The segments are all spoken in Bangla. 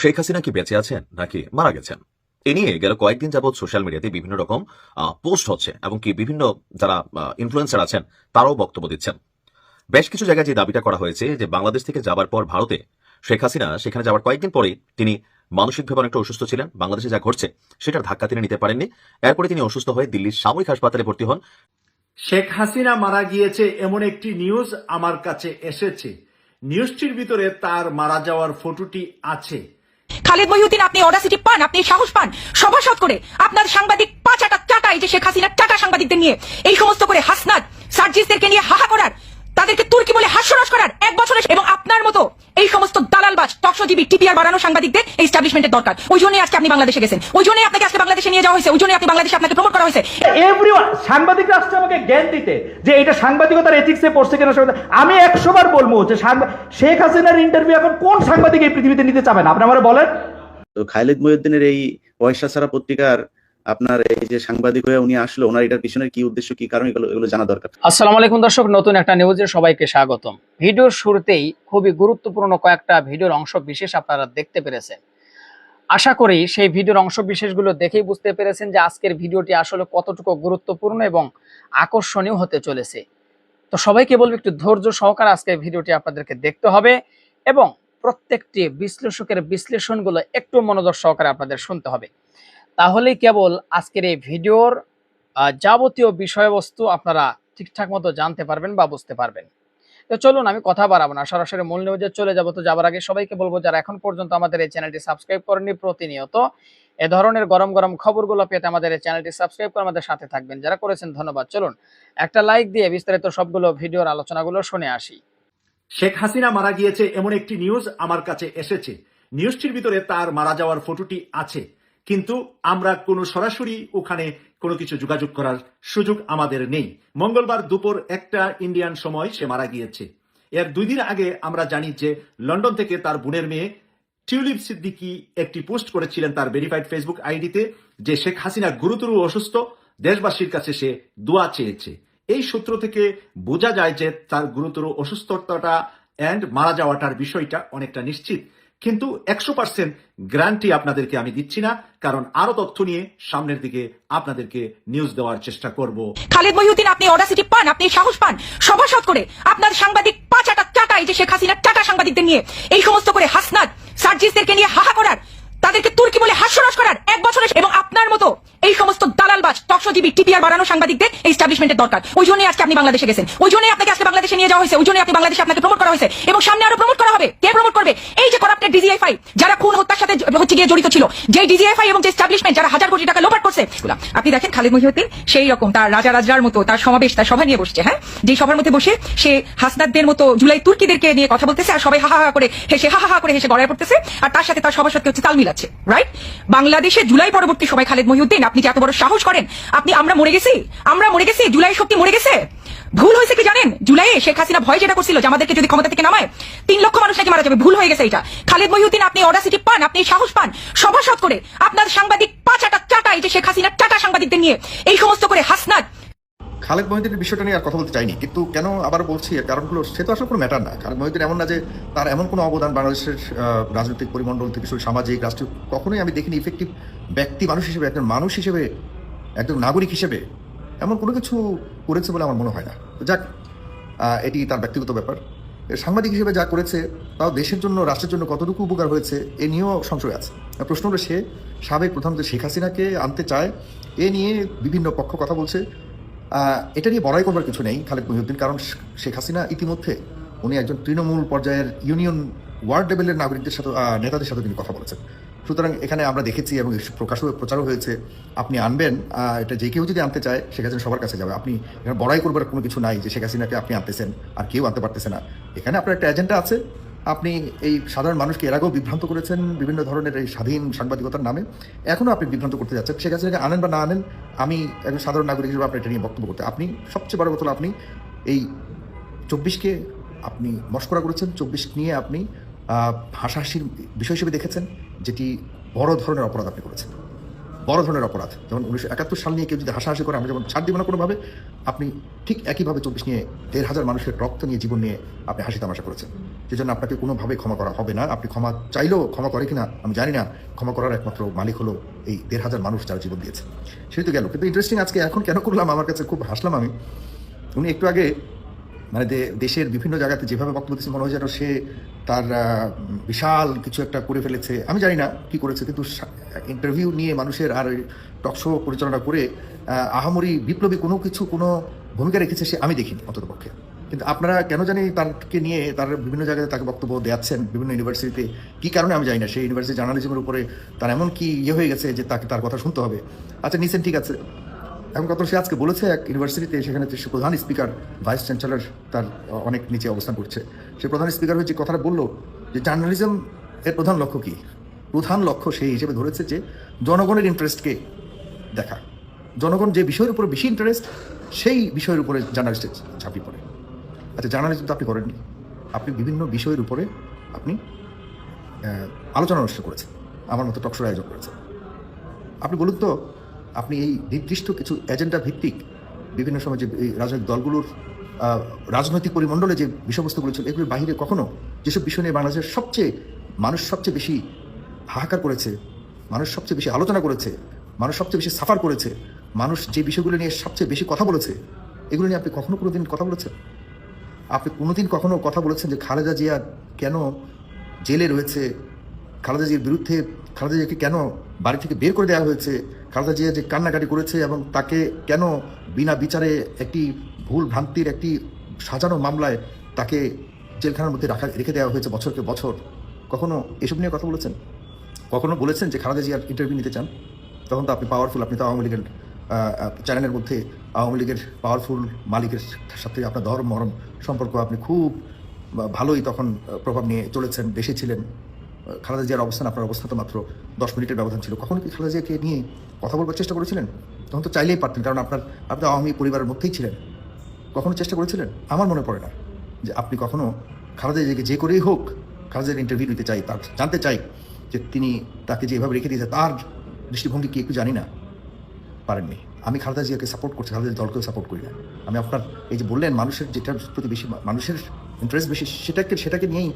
শেখ হাসিনা কি বেঁচে আছেন নাকি মারা গেছেন? এ নিয়ে গেল কয়েকদিন যাবৎ সোশ্যাল মিডিয়াতে বিভিন্ন রকম পোস্ট হচ্ছে এবং কি বিভিন্ন যারা ইনফ্লুয়েন্সার আছেন তারাও বক্তব্য দিচ্ছেন। বেশ কিছু জায়গায় যে দাবিটা করা হয়েছে যে বাংলাদেশ থেকে যাবার পর ভারতে শেখ হাসিনা, সেখানে যাওয়ার কয়েকদিন পরে তিনি মানসিকভাবে অনেকটা অসুস্থ ছিলেন। বাংলাদেশে যা ঘটছে সেটার ধাক্কা তিনি নিতে পারেননি। এরপরে তিনি অসুস্থ হয়ে দিল্লির সামরিক হাসপাতালে ভর্তি হন। শেখ হাসিনা মারা গিয়েছে এমন একটি নিউজ আমার কাছে এসেছে। নিউজটির ভিতরে তার মারা যাওয়ার ফটোটি আছে। খালেদ মহিউদ্দিন, আপনি অডাসিটি পান, আপনি সাহস পান। সভাসদ করে আপনার সাংবাদিক পাঁচাটা চাটাই যে শেখ হাসিনার চাটা সাংবাদিকদের নিয়ে। এই সমস্ত করে হাসনাদ সার্জিসদেরকে নিয়ে হাহা করার তাদেরকে তুর্কি বলে হাস্যরস করার এক বছরের এবং আপনার মতো এই সমস্ত দালালবাজ টকশোজীবী টিপিআর বাড়ানো সাংবাদিকদের এই স্টাবলিশমেন্টের দরকার। ওই জন্যই আজকে আপনি বাংলাদেশে গেছেন। ওই জন্যই আপনাকে আজকে বাংলাদেশে নিয়ে যাওয়া হয়েছে। ওই জন্যই আপনি বাংলাদেশে আপনাকে প্রমোট করা হয়েছে। এভরিওয়ান সাংবাদিকরা আসছে আমাকে জ্ঞান দিতে যে এটা সাংবাদিকতার এথিক্সে পড়ছে কিনা সেটা- আমি একশো বার বলব যে শেখ হাসিনার ইন্টারভিউ এখন কোন সাংবাদিক এই পৃথিবীতে নিতে চাবেন আপনি আমার বলেন। তো খালিদ মহিউদ্দিনের এই পয়সা ছাড়া পত্রিকার আপনার এই যে সাংবাদিক হয়ে উনি আসলো, ওনার এটার কি উদ্দেশ্য, কি কারণ, এগুলো এগুলো জানা দরকার। আলাইকুম দর্শক, নতুন একটা নিউজে সবাইকে স্বাগতম। ভিডিওর শুরুতেই খুবই গুরুত্বপূর্ণ কয়েকটা ভিডিওর অংশ বিশেষ আপনারা দেখতে পেরেছেন। আশা করি সেই ভিডিওর অংশ বিশেষগুলো দেখেই বুঝতে পেরেছেন যে আজকের ভিডিওটি আসলে কতটুকু গুরুত্বপূর্ণ এবং আকর্ষণীয় হতে চলেছে। তো সবাইকে বলব, একটু ধৈর্য সহকারে আজকের ভিডিওটি আপনাদেরকে দেখতে হবে এবং প্রত্যেকটি বিশ্লেষকের বিশ্লেষণগুলো একটু মনোযোগ সহকারে আপনাদের শুনতে হবে। তাহলেই কেবল আজকের এই ভিডিওর যাবতীয় বিষয়বস্তু আপনারা ঠিকঠাক মতো জানতে পারবেন বা বুঝতে পারবেন। তো চলুন আমি কথা বাড়াবো না, সরাসরি মূল নিউজে চলে যাব। তো যাবার আগে সবাইকে বলব, যারা এখন পর্যন্ত আমাদের এই চ্যানেলটি সাবস্ক্রাইব করেনি প্রতিনিয়ত, এ ধরনের গরম গরম খবরগুলো পেতে আমাদের এই চ্যানেলটি সাবস্ক্রাইব করে আমাদের সাথে থাকবেন। যারা করেছেন, ধন্যবাদ। চলুন, একটা লাইক দিয়ে বিস্তারিত সবগুলো ভিডিওর আলোচনাগুলো শুনে আসি। শেখ হাসিনা মারা গিয়েছে এমন একটি নিউজ আমার কাছে এসেছে। নিউজটির ভিতরে তার মারা যাওয়ার ফটোটি আছে। কিন্তু আমরা কোনো সরাসরি ওখানে কোনো কিছু যোগাযোগ করার সুযোগ আমাদের নেই। মঙ্গলবার দুপুর একটা ইন্ডিয়ান সময় সে মারা গিয়েছে। এর দুই দিন আগে আমরা জানি যে লন্ডন থেকে তার বোনের মেয়ে টিউলিপ সিদ্দিকি একটি পোস্ট করেছিলেন তার ভেরিফাইড ফেসবুক আইডিতে যে শেখ হাসিনা গুরুতর অসুস্থ, দেশবাসীর কাছে সে দোয়া চেয়েছে। এই সূত্র থেকে বোঝা যায় যে তার গুরুতর অসুস্থতাটা অ্যান্ড মারা যাওয়াটার বিষয়টা অনেকটা নিশ্চিত। কিন্তু একশো পার্সেন্ট গ্যারান্টি আপনাদেরকে আমি দিচ্ছি না, কারণ আরও তথ্য নিয়ে সামনের দিকে আপনাদেরকে নিউজ দেওয়ার চেষ্টা করব। খালেদ মহিউদ্দিন, আপনি অডাসিটি পান, আপনি সাহস পান, সভাসদ করে আপনার সাংবাদিক পাঁচাটা চাটাই যে শেখ হাসিনা চাটা সাংবাদিকদের নিয়ে। এই সমস্ত করে হাসনাদ সার্জিসদেরকে নিয়ে হাহা করার তাদেরকে তুর্কি বলে হাস্যরস করার এক বছরের এবং আপনার মতো এই সমস্ত টকশোজীবী টিপিআর বাড়ানো সাংবাদিকদের এই স্টাবলিশমেন্টের দরকার। ওই জন্যই আজকে আপনি বাংলাদেশে গেছেন। ওই জন্যই আপনাকে আজকে বাংলাদেশে নিয়ে যাওয়া হয়েছে। ওই জন্যই আপনি বাংলাদেশে আপনাকে প্রমোট করা হয়েছে। এবং সামনে আরও প্রমোট করা হবে। কে প্রমোট করবে? এই যে করাপ্টেড ডিজিএফআই যারা খুন হত্যার সাথে হচ্ছে গিয়ে জড়িত ছিল। যে ডিজিএফআই এবং যে স্টাবলিশমেন্ট যারা হাজার কোটি টাকা লোপাট করছে আপনি দেখেন খালিদ মহিউদ্দিন, সেই রকম তার রাজা রাজরার মতো তার সমাবেশ, তার সভা নিয়ে বসছে হ্যাঁ? যে সভার মধ্যে বসে সে হাসনাদদের মতো জুলাই তুর্কিদেরকে নিয়ে কথা বলতেছে আর সবাই হাহা করে হেসে হাহা করে হেসে গড়ায় পড়তেছে। আর তার সাথে তার সভাসদকে হচ্ছে তাল মিলাচ্ছে রাইট বাংলাদেশে জুলাই পরবর্তী সময় খালেদ মহিউদ্দিন, আপনি যে এত বড় সাহস করেন, আপনি আমরা মরে গেছি? আমরা মরে গেছি? জুলাই শক্তি মরে গেছে? ভুল হয়েছে কি জানেন? জুলাইয়ে শেখ হাসিনা ভয় যেটা করছিল যে আমাদেরকে যদি ক্ষমতা থেকে নামায়, তিন লক্ষ মানুষ নাকি মারা যাবে। ভুল হয়ে গেছে এটা। খালেদ মহিউদ্দিন, আপনি অডাসিটি পান, আপনি সাহস পান, সভাসদ করে আপনার সাংবাদিক পাঁচাটা চাটাই যে শেখ হাসিনা চাটা সাংবাদিকদের নিয়ে এই সমস্ত করে হাসনাদ খালেদ মহিউদ্দিনের বিষয়টা নিয়ে আর কথা বলতে চাইনি, কিন্তু কেন আবার বলছি, এর কারণগুলো সে তো আসলে কোনো ম্যাটার না। খালেদ মহিউদ্দিন এমন না যে তার এমন কোনো অবদান বাংলাদেশের রাজনৈতিক পরিমণ্ডল থেকে, সামাজিক, রাষ্ট্রীয়, কখনোই আমি দেখিনি ইফেক্টিভ ব্যক্তি মানুষ হিসেবে, একজন মানুষ হিসেবে একজন নাগরিক হিসেবে এমন কোনো কিছু করেছে বলে আমার মনে হয় না। যাক এটি তার ব্যক্তিগত ব্যাপার। সাংবাদিক হিসেবে যা করেছে, তাও দেশের জন্য, রাষ্ট্রের জন্য কতটুকু উপকার হয়েছে, এ নিয়েও সংশয় আছে। প্রশ্ন হলো সে, সাবেক প্রধানমন্ত্রী শেখ হাসিনাকে আনতে চায়, এ নিয়ে বিভিন্ন পক্ষ কথা বলছে। এটা নিয়ে বড়াই করবার কিছু নেই খালেদ মহিউদ্দিন, কারণ শেখ হাসিনা ইতিমধ্যে উনি একজন তৃণমূল পর্যায়ের ইউনিয়ন ওয়ার্ড লেভেলের নাগরিকদের সাথে নেতাদের সাথে তিনি কথা বলেছেন। সুতরাং এখানে আমরা দেখেছি এবং এর প্রকাশও প্রচারও হয়েছে। আপনি আনবেন এটা যে কেউ যদি আনতে চায়, শেখ হাসিনা সবার কাছে যাবে। আপনি এখানে বড়াই করবার কোনো কিছু নাই যে শেখ হাসিনাকে আপনি আনতেছেন, আর কেউ আনতে পারতেছে না। এখানে আপনার একটা এজেন্ডা আছে। আপনি এই সাধারণ মানুষকে এর আগেও বিভ্রান্ত করেছেন বিভিন্ন ধরনের এই স্বাধীন সাংবাদিকতার নামে। এখনও আপনি বিভ্রান্ত করতে যাচ্ছেন। শেখ হাসিনাকে আনেন বা না আনেন, আমি একজন সাধারণ নাগরিক হিসেবে আপনার এটা নিয়ে বক্তব্য করতে আপনি সবচেয়ে বড় কথা আপনি এই চব্বিশকে আপনি মস্করা করেছেন। চব্বিশ নিয়ে আপনি হাসাহাসির বিষয় হিসেবে দেখেছেন। যেটি বড় ধরনের অপরাধ আপনি করেছেন। বড় ধরনের অপরাধ। যেমন উনিশশো একাত্তর সাল নিয়ে কেউ যদি হাসাহাসি করে আমরা যেমন ছাড় দিব না কোনোভাবে, আপনি ঠিক একইভাবে চব্বিশ নিয়ে দেড় হাজার মানুষের রক্ত নিয়ে জীবন নিয়ে আপনি হাসি তামাশা করেছেন। সেজন্য আপনাকে কোনোভাবে ক্ষমা করা হবে না। আপনি ক্ষমা চাইলেও ক্ষমা করে কিনা, আমি জানি না। ক্ষমা করার একমাত্র মালিক হলো এই দেড় হাজার মানুষ যারা জীবন দিয়েছে সেই তো গেল। কিন্তু ইন্টারেস্টিং আজকে এখন কেন করলাম? আমার কাছে খুব হাসলাম আমি। উনি একটু আগে মানে দেশের বিভিন্ন জায়গাতে যেভাবে বক্তব্য দিচ্ছে মনে হয় যেন সে তার বিশাল কিছু একটা করে ফেলেছে। আমি জানি না কি করেছে, কিন্তু ইন্টারভিউ নিয়ে মানুষের আর টক শো পরিচালনা করে আহামরি বিপ্লবী কোনো কিছু, কোনো ভূমিকা রেখেছে সে আমি দেখিনি অন্তত পক্ষে। কিন্তু আপনারা কেন জানি তারকে নিয়ে তার বিভিন্ন জায়গায় তাকে বক্তব্য দেওয়াচ্ছেন বিভিন্ন ইউনিভার্সিটিতে কি কারণে আমি জানি না, সেই ইউনিভার্সিটি জার্নালিজমের উপরে তার এমন কি ইয়ে হয়ে গেছে যে তাকে তার কথা শুনতে হবে। আচ্ছা নিছেন, ঠিক আছে। এখন কত সে আজকে বলেছে, এক ইউনিভার্সিটিতে সেখানে সে প্রধান স্পিকার ভাইস চ্যান্সেলর তার অনেক নিচে অবস্থান করছে। সে প্রধান স্পিকার হয়ে যে কথাটা বলল, যে জার্নালিজম এর প্রধান লক্ষ্য কি? প্রধান লক্ষ্য সেই হিসেবে ধরেছে যে জনগণের ইন্টারেস্টকে দেখা। জনগণ যে বিষয়ের উপরে বেশি ইন্টারেস্ট সেই বিষয়ের উপরে জার্নালিস্টের ঝাঁপিয়ে পড়ে। আচ্ছা জার্নালিজম তো আপনি করেননি। আপনি বিভিন্ন বিষয়ের উপরে আপনি আলোচনা অনুষ্ঠান করেছেন। আমার মতো টকশোর আয়োজন করেছেন। আপনি বলুন তো আপনি এই নির্দিষ্ট কিছু এজেন্ডা ভিত্তিক বিভিন্ন সময় যে রাজনৈতিক দলগুলোর রাজনৈতিক পরিমণ্ডলে যে বিষয়বস্তুগুলো ছিল, এগুলোর বাহিরে কখনো যেসব বিষয় নিয়ে বাংলাদেশের সবচেয়ে, মানুষ সবচেয়ে বেশি হাহাকার করেছে, মানুষ সবচেয়ে বেশি আলোচনা করেছে, মানুষ সবচেয়ে বেশি সাফার করেছে, মানুষ যে বিষয়গুলো নিয়ে সবচেয়ে বেশি কথা বলেছে, এগুলো নিয়ে আপনি কখনো কোনো দিন কথা বলেছেন? আপনি কোনোদিন কখনো কথা বলেছেন যে খালেদা জিয়া কেন জেলে রয়েছে? খালেদা জিয়ার বিরুদ্ধে, খালেদা জিয়াকে কেন বাড়ি থেকে বের করে দেওয়া হয়েছে। খালেদা জিয়া যে কান্নাকাটি করেছে এবং তাকে কেন বিনা বিচারে একটি ভুল ভ্রান্তির একটি সাজানো মামলায় তাকে জেলখানার মধ্যে রাখা রেখে দেওয়া হয়েছে বছরকে বছর, কখনো এসব নিয়ে কথা বলেছেন? কখনো বলেছেন যে খালেদা জিয়ার ইন্টারভিউ নিতে চান? তখন তো আপনি পাওয়ারফুল আপনি তো আওয়ামী লীগের চ্যানেলের মধ্যে আওয়ামী লীগের পাওয়ারফুল মালিকের সাথে আপনার ধর্ম মরম সম্পর্ক আপনি খুব ভালোই তখন প্রভাব নিয়ে চলেছেন দেশে ছিলেন। খালেদা জিয়ার অবস্থান, আপনার অবস্থান তো মাত্র দশ মিনিটের ব্যবধান ছিল। কখনো কি খালেদা জিয়াকে নিয়ে কথা বলবার চেষ্টা করেছিলেন? তখন তো চাইলেই পারতেন, কারণ আপনার, আপনি আওয়ামী পরিবারের মধ্যেই ছিলেন। কখনো চেষ্টা করেছিলেন? আমার মনে পড়ে না যে আপনি কখনো খালেদা জিয়াকে যে করেই হোক, খালেদা জিয়ার ইন্টারভিউ নিতে চাই, তার জানতে চাই যে তিনি তাকে যেভাবে রেখে দিয়েছে, তার দৃষ্টিভঙ্গি কি একটু জানি না। পারেননি। আমি খালেদা জিয়াকে সাপোর্ট করছি, খালেদা দলকেও সাপোর্ট করি না। আমি আপনার, এই যে বললেন, মানুষের যেটার প্রতি বেশি, মানুষের ইন্টারেস্ট বেশি, সেটাকে সেটাকে নিয়েই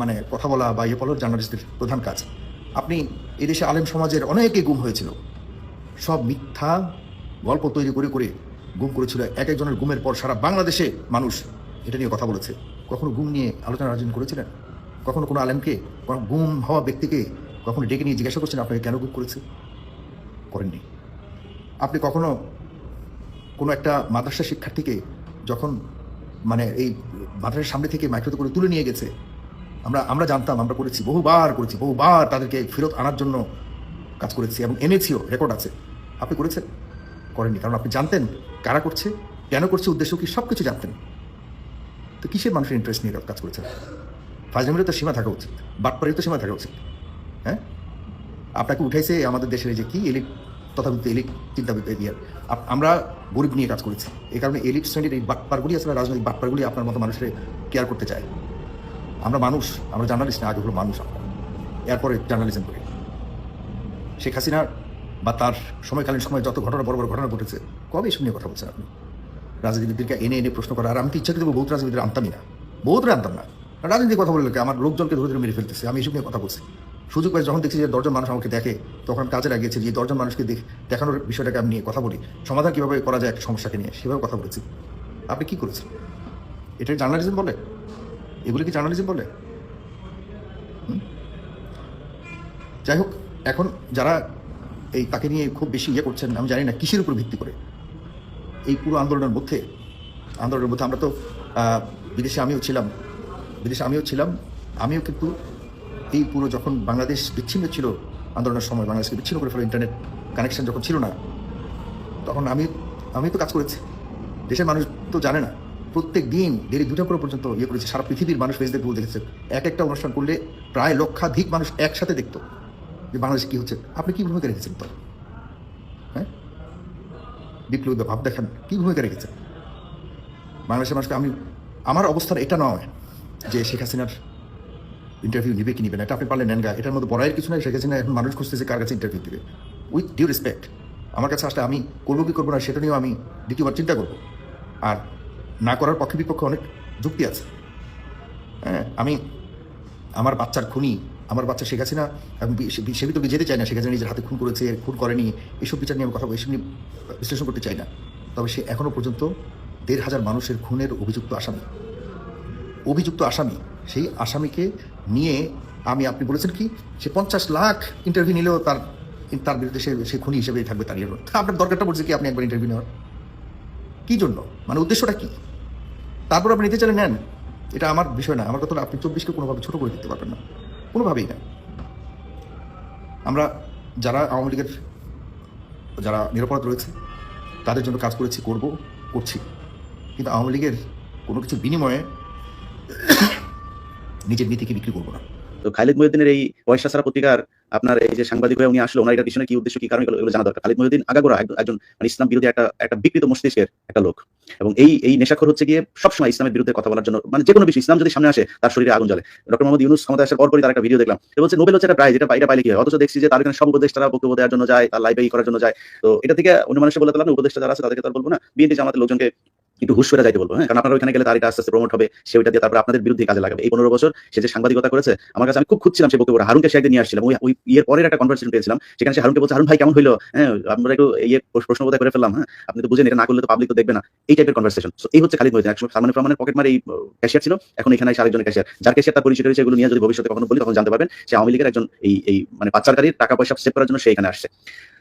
মানে কথা বলা বা ইয়ে বলার জার্নালিস্টদের প্রধান কাজ। আপনি এদেশে আলেম সমাজের অনেকে গুম হয়েছিল। সব মিথ্যা গল্প তৈরি করে করে গুম করেছিল। এক একজনের গুমের পর সারা বাংলাদেশে মানুষ এটা নিয়ে কথা বলেছে। কখনো গুম নিয়ে আলোচনা আয়োজন করেছিলেন? কখনো কোনো আলেমকে গুম হওয়া ব্যক্তিকে কখনো ডেকে নিয়ে জিজ্ঞাসা করছেন, আপনাকে কেন গুম করেছে? করেননি। আপনি কখনো কোনো একটা মাদ্রাসা শিক্ষার্থীকে যখন মানে এই মাদ্রাসার সামনে থেকে মাইক্রোতে করে তুলে নিয়ে গেছে। আমরা আমরা জানতাম, আমরা করেছি, বহুবার করেছি, বহুবার তাদেরকে ফেরত আনার জন্য কাজ করেছি এবং এনেছিও রেকর্ড আছে। আপনি করেছেন? করেননি, কারণ আপনি জানতেন কারা করছে, কেন করছে, উদ্দেশ্য কি সব কিছু জানতেন। তো কিসের মানুষের ইন্টারেস্ট নিয়ে কাজ করেছেন? ফাজলামিরও তো সীমা থাকা উচিত, বাটপাড়ির তো সীমা থাকা উচিত হ্যাঁ? আপনাকে উঠাইছে আমাদের দেশের এই যে কি এলিট তথাকথিত এলিট চিন্তাবিদ এরিয়ার আমরা গরিব নিয়ে কাজ করেছি। এই কারণে এলিট শ্রেণির এই বাটপারগুলি আসলে রাজনৈতিক বাটপারগুলি আপনার মতো মানুষের কেয়ার করতে চায়। আমরা মানুষ, আমরা জার্নালিস্ট না, আগে হলো মানুষ এরপরে জার্নালিজম করি। শেখ হাসিনা বা তার সময়কালীন সময় যত ঘটনা, বড় বড় ঘটনা ঘটেছে, কবে এসব নিয়ে কথা বলছেন আপনি? রাজনীতিবিদদেরকে এনে এনে প্রশ্ন করা। আর আমি তো ইচ্ছা করে বহুত রাজনীতিদের আনতামই না। বহুত আনতাম না। রাজনীতি কথা বলে লোকে আমার লোকজনকে ধরে ধরে মেরে ফেলতেছে। আমি এসব নিয়ে কথা বলছি। সুযোগ পাই যখন দেখছি যে দশজন মানুষ আমাকে দেখে, তখন আমি কাজে লাগিয়েছি যে দশজন মানুষকে দেখ দেখানোর বিষয়টাকে আমি নিয়ে কথা বলি। সমাধান কীভাবে করা যায় একটা সমস্যাকে নিয়ে, সেভাবে কথা বলেছি। আপনি কী করেছেন? এটা জার্নালিজম বলে? এগুলো কি জার্নালিজম বলে? যাই হোক, এখন যারা এই তাকে নিয়ে খুব বেশি ইয়ে করছেন, আমি জানি না, কিসের উপর ভিত্তি করে? এই পুরো আন্দোলনের মধ্যে আন্দোলনের মধ্যে আমরা তো বিদেশে আমিও ছিলাম। বিদেশে আমিও ছিলাম। আমিও কিন্তু এই পুরো যখন বাংলাদেশ বিচ্ছিন্ন ছিল, আন্দোলনের সময় বাংলাদেশকে বিচ্ছিন্ন করে ফেলো ইন্টারনেট কানেকশন যখন ছিল না, তখন আমি আমি তো কাজ করেছি। দেশের মানুষ তো জানে না, প্রত্যেক দিন দেরি দুটা করে পর্যন্ত ইয়ে করেছে, সারা পৃথিবীর মানুষ ফেসবুকগুলো দেখেছে। এক একটা অনুষ্ঠান করলে প্রায় লক্ষাধিক মানুষ একসাথে দেখতো যে বাংলাদেশ কী হচ্ছে। আপনি কী ভূমিকা রেখেছেন তো? হ্যাঁ? বিপ্লবী ভাব দেখেন, কী ভূমিকা রেখেছেন? বাংলাদেশের মানুষকে আমি, আমার অবস্থান এটা নয় যে শেখ হাসিনার ইন্টারভিউ নিবে কি নিবে না, এটা আপনি পারলেন নেন এটার মধ্যে বড়াইয়ের কিছু নাই শেখ হাসিনা এখন মানুষ খুঁজতেছে কার কাছে ইন্টারভিউ দিবে। উইথ ডিউ রেসপেক্ট আমার কাছে আসলে আমি করব কি করব না, সেটা নিয়েও আমি দ্বিতীয়বার চিন্তা করব। আর না করার পক্ষে বিপক্ষে অনেক যুক্তি আছে। হ্যাঁ আমি আমার বাচ্চার খুনি, আমার বাচ্চা শেখ হাসিনা সে ভিতরে যেতে চাই না, শেখ হাসিনা নিজের হাতে খুন করেছে, খুন করেনি, এসব বিচার নিয়ে আমি কথা এসব নিয়ে বিশ্লেষণ করতে চাই না। তবে সে এখনও পর্যন্ত দেড় হাজার মানুষের খুনের অভিযুক্ত আসামি। অভিযুক্ত আসামি, সেই আসামিকে নিয়ে আমি, আপনি বলেছেন কি, সে পঞ্চাশ লাখ ইন্টারভিউ নিলেও তার তার বিরুদ্ধে সে সে খুনি হিসেবেই থাকবে তার আপনার দরকারটা বলছে কি আপনি একবার ইন্টারভিউ নেওয়ার? কী জন্য? মানে উদ্দেশ্যটা কি? তারপর আপনি নিতে চাইলে নেন। এটা আমার বিষয় না। আমার কথা আপনি চব্বিশকে কোনোভাবে ছোটো করে দিতে পারবেন না। কোনোভাবেই না। আমরা যারা আওয়ামী লীগের, যারা নিরাপরাধ রয়েছে, তাদের জন্য কাজ করেছি, করব, করছি। কিন্তু আওয়ামী লীগের কোনো কিছু বিনিময়ে নিজের নীতিকে বিক্রি করব না। তো খালিদ মহিউদ্দিনের এই পয়সা ছাড়া পত্রিকার আপনার এই যে সাংবাদিক হয়ে উনি আসলো ওনার এটার পিছনে কি উদ্দেশ্য, কি কারণ, এগুলো জানা দরকার। খালিদ মহিউদ্দিন আগাগোড়া একজন- মানে ইসলাম বিরোধী একটা একটা বিকৃত মস্তিষ্কের একটা লোক। এবং এই এই নেশাখর হচ্ছে গিয়ে সবসময় ইসলামের বিরুদ্ধে কথা বলার জন্য মানে যে কোনো বিষয়, ইসলাম যদি সামনে আসে, তার শরীরে আগুন জ্বলে। ডক্টর মোহাম্মদ ইউনুস ক্ষমতা আসার পরপরই তার একটা ভিডিও দেখলাম। সে বলছে, নোবেল হচ্ছে একটা প্রাইজ এটা এটা পাইলে কি হয়? অথচ দেখছি যে তার এখানে সব উপদেষ্টারা বক্তব্য দেওয়ার জন্য যায়, তার লাইভে করার জন্য যায়। তো এটা থেকে অন্য মানুষের বলে তাহলে উপদেষ্টা যারা আছে তাদেরকে তার বলব না। বিএনপি জামাতের লোকজনকে একটু হুশ করে যাইতে বলব হ্যাঁ? কারণ আপনারা ওইখানে গেলে তার এটা আস্তে আস্তে প্রমোট হবে, সে ওইটা দিয়ে তারপর আপনাদের বিরুদ্ধে কাজে লাগাবে। এই পনেরো বছর সে যে সাংবাদিকতা করেছে, আমার কাছে আমি খুব খুঁজছিলাম সে বক্তব্য হারুনকে সে একদিন নিয়ে আসছিলাম ওই ইয়ের পরের একটা কনভারসেশন পেয়েছিলাম, সেখানে সে হারুনকে বলছে, হারুন ভাই, কেমন হইল? হ্যাঁ আমরা একটু ইয়ে প্রশ্ন করে ফেললাম হ্যাঁ? আপনি তো বুঝেন, এটা না করলে তো পাবলিক তো দেখবে না। এই টাইপের কনভারসেশন সো এই হচ্ছে খালিদ মহিউদ্দিন একসময় সালমান রহমানের পকেট মারে এই ক্যাশিয়ার ছিল, এখন এখানে এসে আরেকজন ক্যাশিয়ার যার ক্যাশিয়ার তার পরিচয় রয়েছে, এগুলো নিয়ে যদি ভবিষ্যতে কখনো বলি, তখন জানতে পারবেন, সে আওয়ামী লীগের একজন এই এই মানে পাচারকারীর টাকা পয়সা সেভ করার জন্য সে এখানে আসছে।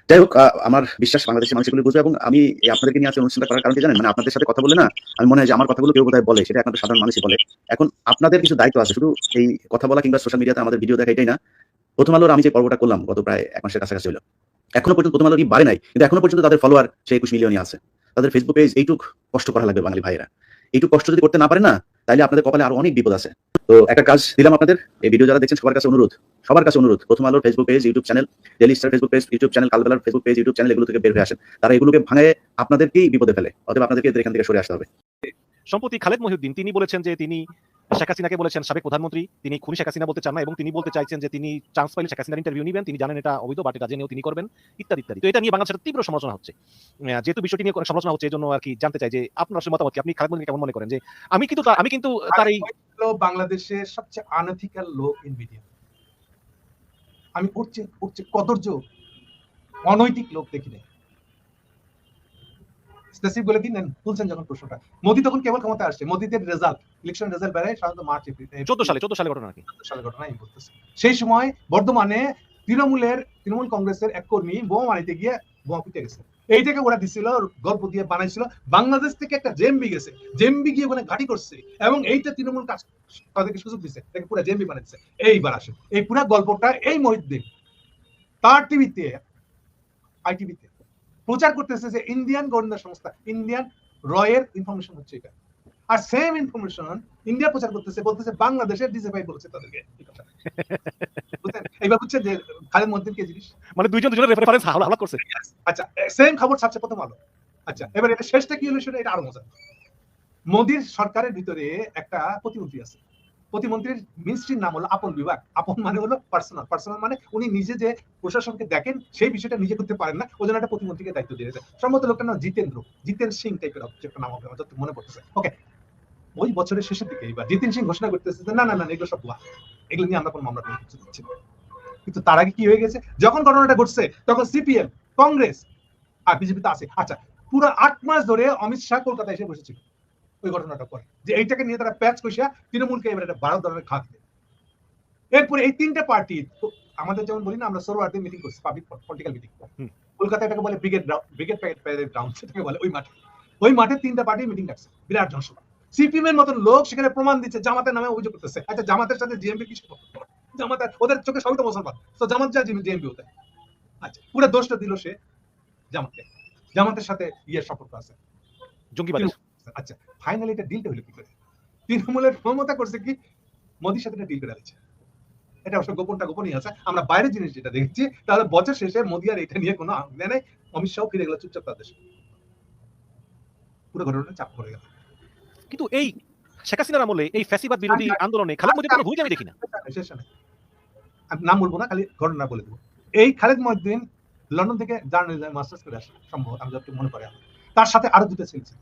যাই হোক আমার বিশ্বাস বাংলাদেশের মানুষ এগুলো বুঝবে এবং আমি আপনাদেরকে নিয়ে আজকে অনুষ্ঠানটা করার কারণ জানেন? মানে আপনাদের সাথে কথা বলে না, আমি মনে হয় যে আমার কথাগুলো কেউ বোধহয় বলে, সেটা আপনাদের সাধারণ মানুষই বলে। এখন আপনাদের কিছু দায়িত্ব আছে, শুধু এই কথা বলা কিংবা সোশ্যাল মিডিয়াতে আমাদের ভিডিও দেখা এটাই না। প্রথম আলোর আমি যে পর্বটা করলাম গত প্রায় এক মাসের কাছাকাছি হলো। এখনও পর্যন্ত প্রথম আলোর কি বাড়ে নাই, কিন্তু এখনও পর্যন্ত তাদের ফলোয়ার সেই একুশ মিলিয়নই আছে। তাদের ফেসবুক পেজ এইটুক কষ্ট করা লাগবে বাঙালি ভাইয়েরা। এইটুক কষ্ট যদি করতে না পারে না, তাহলে আপনাদের কপালে আরও অনেক বিপদ আছে। তো একটা কাজ দিলাম আপনাদের। এই ভিডিও যারা দেখছেন, সবার কাছে অনুরোধ। সবার কাছে অনুরোধ। প্রথম আলোর Facebook page YouTube channel Daily Star Facebook page YouTube channel কালবেলার Facebook page YouTube channel এগুলো থেকে বের হয়ে আসেন। তারা এগুলোকে ভাঙে আপনাদেরকেই বিপদে ফেলে। অতএব আপনাদেরকে এখান থেকে সরে আসতে হবে। সম্প্রতি খালেদ মহিউদ্দিন, তিনি বলেছেন যে তিনি শেখ হাসিনাকে বলেছেন সাবেক প্রধানমন্ত্রী। তিনি খুনি শেখ হাসিনা বলতে চান না এবং তিনি বলতে চাইছেন যে তিনি চান্স পাইলে শেখ হাসিনার ইন্টারভিউ নেবেন। তিনি জানেন এটা অবৈধ বাট এটা জেনেও তিনি করবেন, ইত্যাদি ইত্যাদি। তো এটা নিয়ে বাংলাদেশের তীব্র সমালোচনা হচ্ছে। যেহেতু বিষয়টি নিয়ে সমালোচনা হচ্ছে, এই জন্য আর কি জানতে চাই যে আপনার মতামত কি? আপনি খালেদ মহিউদ্দিন কেমন মনে করেন? যে আমি কিন্তু আমি কিন্তু তার এই বাংলাদেশের সবচেয়ে আনএথিক্যাল লোক ইন মিডিয়া আমি উঠছে উঠছে কদর্য অনৈতিক লোক দেখি স্পেসিফিক বলে দিন তুলছেন যখন প্রশ্নটা। মোদি তখন কেবল ক্ষমতা আসছে। মোদিদের রেজাল্ট ইলেকশন রেজাল্ট বেড়ায় সাধারণত মার্চ এপ্রিল চোদ্দ সালে চোদ্দ সালে ঘটনা সালের ঘটনা আমি বলতেছি। সেই সময় বর্ধমানে তৃণমূলের তৃণমূল কংগ্রেসের এক কর্মী বোমা মারিতে গিয়ে বোমা পিটে গেছে। এইটাকে ওরা দিছিল গল্প দিয়ে বানাইছিল। বাংলাদেশ থেকে একটা জেমবি গেছে। জেমবি গিয়ে ওখানে ঘাটি করছে এবং এইটা তৃণমূল কাজ তাদেরকে সুযোগ দিচ্ছে তাকে পুরো জেমবি বানাচ্ছে এইবার আসে এই পুরো গল্পটা এই মহিউদ্দিন তার টিভিতে, আইটিভিতে প্রচার করতেছে যে ইন্ডিয়ান গোয়েন্দা সংস্থা, ইন্ডিয়ান রয়ের ইনফরমেশন হচ্ছে এটা। আর সেম ইনফরমেশন ইন্ডিয়া প্রচার করতেছে বলতেছে বাংলাদেশের ডিজিএফআই বলেছে তাদেরকে। এইবার বুঝছেন যে খালেদ কে জিনিস মানে দুইজন দুজনের রেফারেন্স হাওলা করছে। আচ্ছা সেম খবর ছাড়ছে প্রথম আলো। আচ্ছা এবার এটা শেষটা কি হলো সেটা এটা আরও মজা। মোদির সরকারের ভিতরে একটা প্রতিমন্ত্রী আছে। প্রতিমন্ত্রীর মিনিস্ট্রির নাম হলো আপন বিভাগ। আপন মানে হলো পার্সোনাল পার্সোনাল মানে উনি নিজে যে প্রশাসনকে দেখেন সেই বিষয়টা নিজে করতে পারেন না। ওই জন্য একটা প্রতিমন্ত্রীকে দায়িত্ব দিয়েছে। সম্ভবত লোকটার নাম জিতেন্দ্র। জিতেন সিং টাইপের একটা নাম হবে আমার মনে পড়তেছে। ওকে ওই বছরের শেষের দিকে এবার জিতেন সিং ঘোষণা করতেছে যে না না না এগুলো সব ভুয়া এগুলো নিয়ে আমরা কোনো মামলা কিছু দিচ্ছি না। কিন্তু তার আগে কি হয়ে গেছে? যখন ঘটনাটা ঘটছে তখন সিপিএম কংগ্রেস আর বিজেপি তো আছে। আচ্ছা পুরো আট মাস ধরে অমিত শাহ কলকাতায় এসে বসেছিল ওই ঘটনাটা পরে। যে এইটাকে নিয়ে তারা প্যাচ কষিয়া তৃণমূলকে এবার একটা বারো ধরনের খাত দেবে এরপরে এই তিনটে পার্টি আমাদের যেমন বলি না আমরা সরোয়ারতে মিটিং করছি পাবলিক পলিটিক্যাল মিটিং হুম। কলকাতায় এটাকে বলে brigade brigade packet parade ground সেটাকে বলে ওই মাঠে। ওই মাঠে তিনটা পার্টি মিটিং ডাকছে বিরাট জনসভা। সিপিএম এর মতন লোক সেখানে প্রমাণ দিচ্ছে জামাতের নামে অভিযোগ করতেছে। আচ্ছা জামাতের সাথে জিএমপি কি সম্পর্ক? জামাতের ওদের চোখে সবই তো মুসলমান। তো জামাত যা জিএমপি হতে। আচ্ছা পুরো দোষটা দিল সে জামাতকে। জামাতের সাথে ইয়ের সম্পর্ক আছে। জঙ্গিবাদের। আচ্ছা ফাইনালি এটা ডিলটা হলো কি করে? তৃণমূলের ক্ষমতা করছে কি? মোদির সাথে ডিল করে দিচ্ছে। এটা অবশ্য গোপনটা গোপনই আছে। আমরা বাইরের জিনিস যেটা দেখছি তাহলে বছর শেষে মোদি আর এটা নিয়ে কোনো আগ্রহ নেই। অমিত শাহ ফিরে গেল চুপচাপ তার দেশে পুরো ঘটনাটা চাপ পড়ে গেল। কিন্তু এই শেখ হাসিনার আমলে এই ফ্যাসিবাদ বিরোধী আন্দোলনে খালেদ মহিউদ্দিন কোনো ভূমিকা আমি দেখি না। নাম বলব না খালি ঘটনা বলে দেবো। এই খালেদ মহিউদ্দিন লন্ডন থেকে জার্নালিজম মাস্টার্স করে আসে সম্ভবত আমি যতটুকু মনে আমার। তার সাথে আরও দুটো ছেলে ছিল।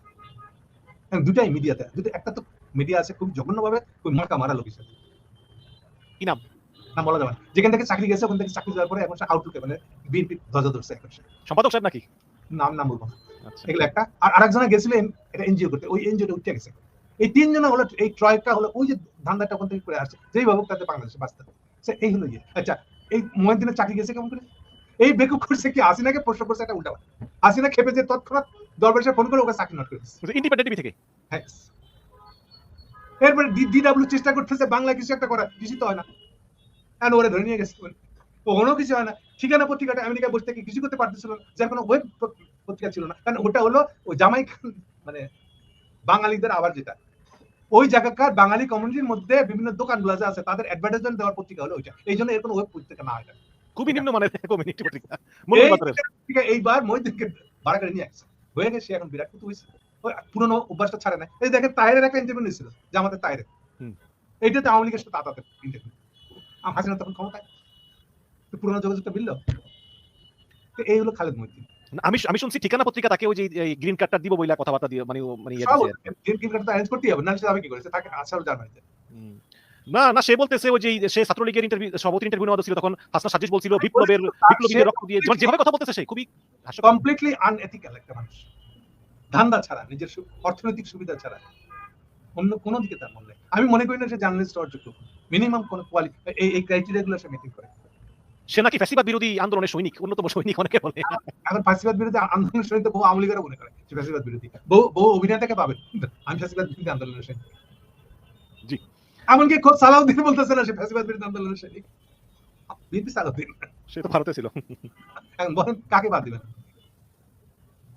দুটাই মিডিয়াতে। দুটো একটা তো মিডিয়া আছে খুব জঘন্যভাবে খুব মার্কা মারা লোক হিসেবে কি নাম? নাম বলা যাবে যেখান থেকে চাকরি গেছে ওখান থেকে চাকরি যাওয়ার পরে এখন সে আউটলুকে মানে বিএনপি ধ্বজা ধরছে এখন সম্পাদক সাহেব নাকি? নাম নাম বলব না। আচ্ছা। এগুলো একটা। আর আরেকজনে এটা এনজিও করতে ওই এনজিওটা উঠে গেছে। এই তিনজনে হলো এই ট্রয়টা হলো ওই যে ধান্দাটা ওখান থেকে করে আসছে। যেই ভাবুক তাতে বাংলাদেশে বাঁচতে সে এই হলো ইয়ে। আচ্ছা এই মহিদিনের চাকরি গেছে কেমন করে? এই বেকুব করছে কি? হাসিনাকে প্রশ্ন করছে একটা উল্টা হাসিনা খেপে যে তৎক্ষণাৎ দরবারে ফোন করে ওকে চাকরি নট করে ইন্ডিপেন্ডেন্ট টিভি থেকে? হ্যাঁ এরপরে ডিডাব্লিউ চেষ্টা করতেছে বাংলা কিছু একটা করা কিছু তো হয় না। কেন ওরে ধরে নিয়ে গেছে? কোনো কিছু হয় না। ঠিকানা পত্রিকাটা আমেরিকায় বসে থেকে কিছু করতে পারতেছিল না। যার কোনো ওয়েব পত্রিকা ছিল না। কারণ ওটা হলো ওই জামাই মানে বাঙালিদের আবার যেটা। ওই জায়গাকার বাঙালি কমিউনিটির মধ্যে বিভিন্ন দোকানগুলো যে আছে তাদের অ্যাডভার্টাইজমেন্ট দেওয়ার পত্রিকা হলো ওইটা। এই জন্য এর কোনো ওয়েব পত্রিকা না এটা খুবই নিম্নমানের কমিউনিটি পত্রিকা। এইবার মহিদিনকে ভাড়া করে নিয়ে আসছে। হয়ে গেছে এখন বিরাট কিছু হয়েছে। পুরোনো অভ্যাসটা ছাড়ে না এই দেখেন তাহের একটা ইন্টারভিউ নিয়েছিল যে আমাদের তাহের। এইটাতে আওয়ামী লীগের সাথে তাতাতে ইন্টারভিউ হাসিনা তখন ক্ষমতায়। পুরোনো যোগাযোগটা মিলল তো এই হলো খালেদ মহিউদ্দিন। আমি আমি শুনছি ঠিকানা পত্রিকা তাকে ওই যে গ্রিন কার্ডটা দিব বইলা কথাবার্তা দিয়ে মানে মানে ইয়ে গেম কার্ডটা অ্যারেঞ্জ করতেই হবে না সে যাবে কি করেছে তাকে আসার হুম। না না সে বলতেছে ওই যে সে ছাত্রলীগের ইন্টারভিউ সভাপতির ইন্টারভিউ নেওয়া ছিল তখন হাসনা সাজিশ বলছিল বিপ্লবের বিপ্লবীদের রক্ত দিয়ে যেভাবে- যেভাবে কথা বলতেছে সে খুবই কমপ্লিটলি আনএথিক্যাল একটা মানুষ। ধান্দা ছাড়া নিজের অর্থনৈতিক সুবিধা ছাড়া। অন্য কোনো দিকে তার মনে আমি মনে করি না সে জার্নালিস্ট হওয়ার যোগ্য। মিনিমাম কোন কোয়ালিটি এই এই ক্রাইটেরিয়া গুলো সে মিটিং করে। সে নাকি ফ্যাসিবাদ বিরোধী আন্দোলনের সৈনিক অন্যতম সৈনিক অনেকে বলে। এখন ফাঁসিবাদ বিরোধী আন্দোলনের সহিত বহু আওয়ামী লীগেরও মনে করে সে ফাঁসিবাদ বিরোধী। বহু বহু অভিনেতাকে পাবেন আমি ফাঁসিবাদ বিরোধী আন্দোলনের সৈনিক। জি। এমনকি খোদ সালাউদ্দিন বলতেছে না সে ফাঁসিবাদ বিরোধী আন্দোলনের সৈনিক। বিএনপি সালাউদ্দিন। সে তো ভারতে ছিল। এখন বলেন কাকে বাদ দিবেন?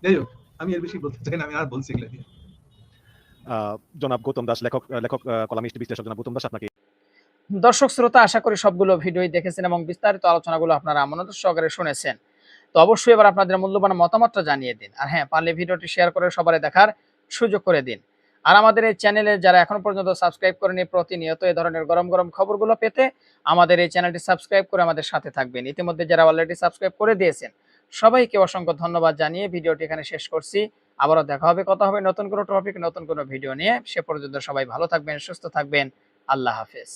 যাই হোক আমি এর বেশি বলতে চাই না আমি আর বলছি এগুলো জনাব গৌতম দাস লেখক লেখক কলামিস্ট বিশ্লেষক জনাব গৌতম দাস আপনাকে দর্শক শ্রোতা, আশা করি সবগুলো ভিডিওই দেখেছেন এবং বিস্তারিত আলোচনাগুলো আপনারা মনোযোগ সহকারে শুনেছেন। তো অবশ্যই এবার আপনাদের মূল্যবান মতামতটা জানিয়ে দিন। আর হ্যাঁ পারলে ভিডিওটি শেয়ার করে সবাই দেখার সুযোগ করে দিন। আর আমাদের এই চ্যানেলে যারা এখন পর্যন্ত সাবস্ক্রাইব করেনি, প্রতিনিয়ত এই ধরনের গরম গরম খবরগুলো পেতে আমাদের এই চ্যানেলটি সাবস্ক্রাইব করে আমাদের সাথে থাকবেন। ইতিমধ্যে যারা অলরেডি সাবস্ক্রাইব করে দিয়েছেন, সবাইকে অসংখ্য ধন্যবাদ জানিয়ে ভিডিওটি এখানে শেষ করছি। আবারও দেখা হবে, কথা হবে নতুন কোনো টপিক নতুন কোনো ভিডিও নিয়ে। সে পর্যন্ত সবাই ভালো থাকবেন, সুস্থ থাকবেন। আল্লাহ হাফেজ।